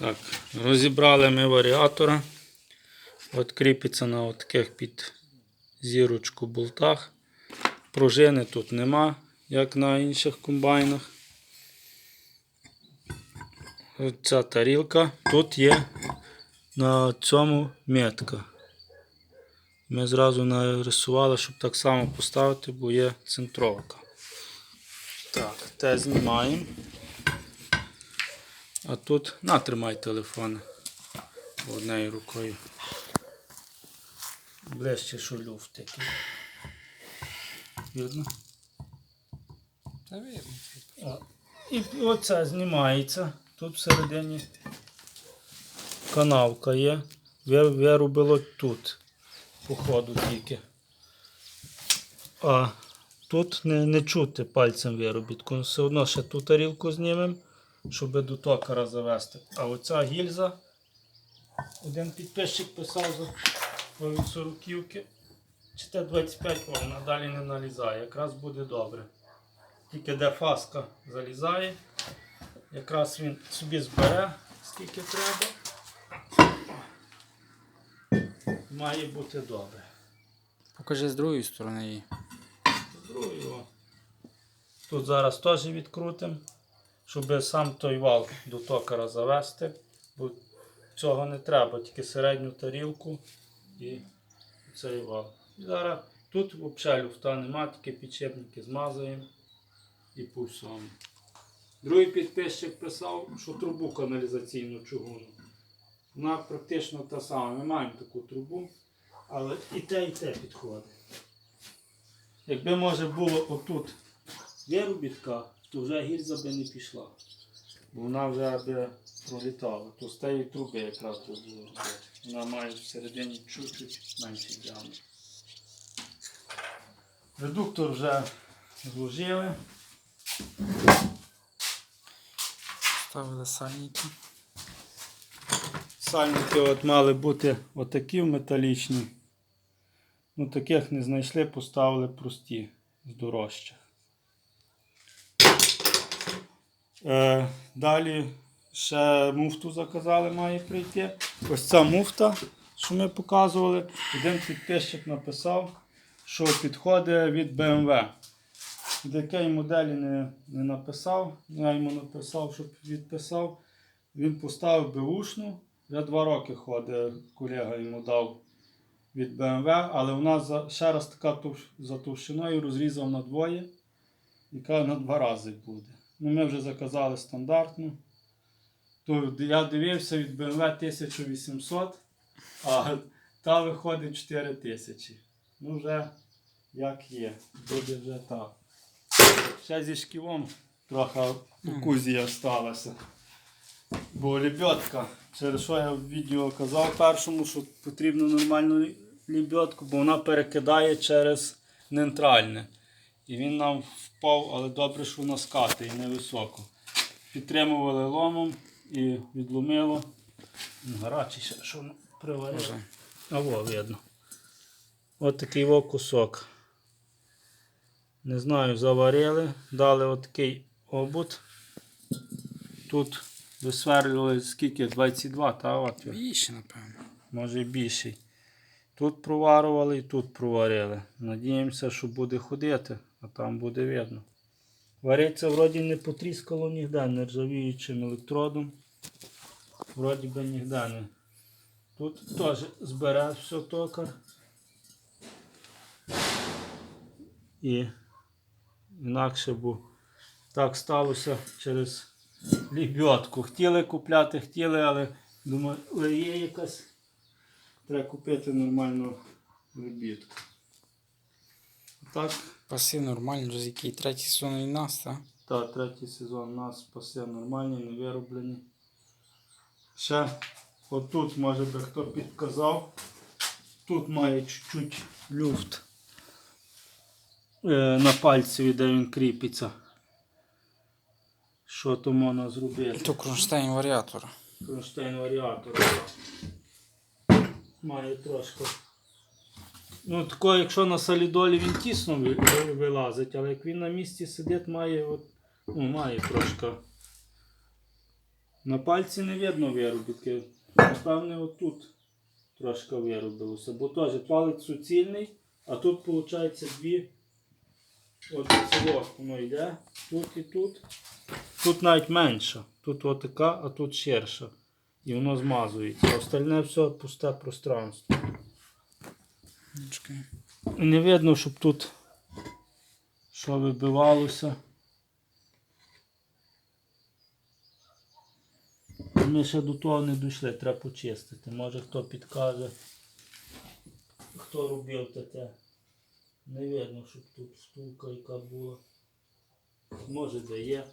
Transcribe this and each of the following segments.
Так, розібрали ми варіатора. От кріпиться на от таких під зірочку болтах. Пружини тут нема, як на інших комбайнах. Ця тарілка. Тут є на цьому метка. Ми зразу нарисували, щоб так само поставити, бо є центровка. Так, те знімаємо. А тут натримай телефон однією рукою. Ближче, що люфт такий. Видно? Та видно. О, І оце знімається. Тут всередині канавка є. Ви- Вирубило тут, по ходу тільки. А тут не, не чути пальцем виробітку. Все одно ще ту тарілку знімемо, щоб до токара завести. А оця гільза, один підписчик писав за від сороківки. Чи те 25 вона далі не налізає. Якраз буде добре. Тільки де фаска залізає, якраз він собі збере, скільки треба. Має бути добре. Покажи з другої сторони її. Другий о. Тут зараз теж відкрутимо, щоб сам той вал до токара завести, бо цього не треба, тільки середню тарілку і цей вал. І зараз тут взагалі люфта нема, тільки підшипники змазуємо і по. Другий підписчик писав, що трубу каналізаційну чугуну. Вона практично та сама. Ми маємо таку трубу, але і те, і те підходить. Якби може було отут виробітка, то вже гільза би не пішла. Бо вона вже би пролітала. То з тієї труби якраз би було робити. Вона має всередині чуть-чуть менший діаметр. Редуктор вже зложили. Ставили сальники. Сальники от мали бути отакі металічні. Ну таких не знайшли, поставили прості з дорожчих. Е, далі ще муфту заказали, має прийти. Ось ця муфта, що ми показували. Один підписчик написав, що підходить від BMW. Від якої моделі не, не написав. Я йому написав, щоб відписав. Він поставив беушну. Вже два роки ходить, колега йому дав від BMW, але вона ще раз така за товщиною розрізав на двоє каже, на два рази буде. Ну, ми вже заказали стандартну. То я дивився від BMW 1800, а та виходить 4000. Ну вже як є, буде вже так. Ще зі шківом трохи окузія сталася. Бо лебедка, через що я в відео казав першому, що потрібно нормальну лебедку, бо вона перекидає через нейтральне. І він нам впав, але добре, що на скати і невисоко. Підтримували ломом і відломило. Гарячий ще, що приварило. А во, видно. От такий во кусок. Не знаю, заварили, дали отакий обут. Тут висверлювали скільки? 22, та от. Більше, напевно. може більший. Тут проварували і тут проварили. Надіємося, що буде ходити, а там буде видно. Вариться вроді не потріскало ніде, нержавіючим електродом. Вроді би ніде не. Тут теж збере все токар. І інакше бо так сталося через лебедку. Хотіли купляти, хотіли, але думаю, але є якась. Треба купити нормальну лебідку. Так, Паси нормально, вже який третій сезон і нас, так? та третій сезон у нас пасе нормальні, не вироблені. Ще отут, може би хто підказав. Тут має чуть-чуть люфт е, на пальці, де він кріпиться. Що то можна зробити? То кронштейн варіатора. кронштейн варіатор. Має трошки. Ну, тако, якщо на солідолі він тісно ви- ви- вилазить, але як він на місці сидить, має, от, ну, має трошки На пальці не видно виробітки. Напевне, отут трошки виробилося. Бо теж палець суцільний, а тут виходить дві. От цього воно йде. Тут і тут. Тут навіть менше. Тут отака, а тут ширша. І воно змазується. Остальне все пусте пространство. Не видно, щоб тут що вибивалося. Ми ще до того не дійшли, треба почистити. Може хто підкаже, хто робив таке. Не видно, щоб тут втулка яка була. Може де є.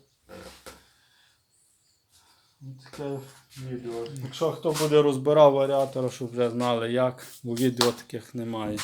Таке відео. Якщо хто буде розбирав варіатора, щоб вже знали як, бо відео таких немає.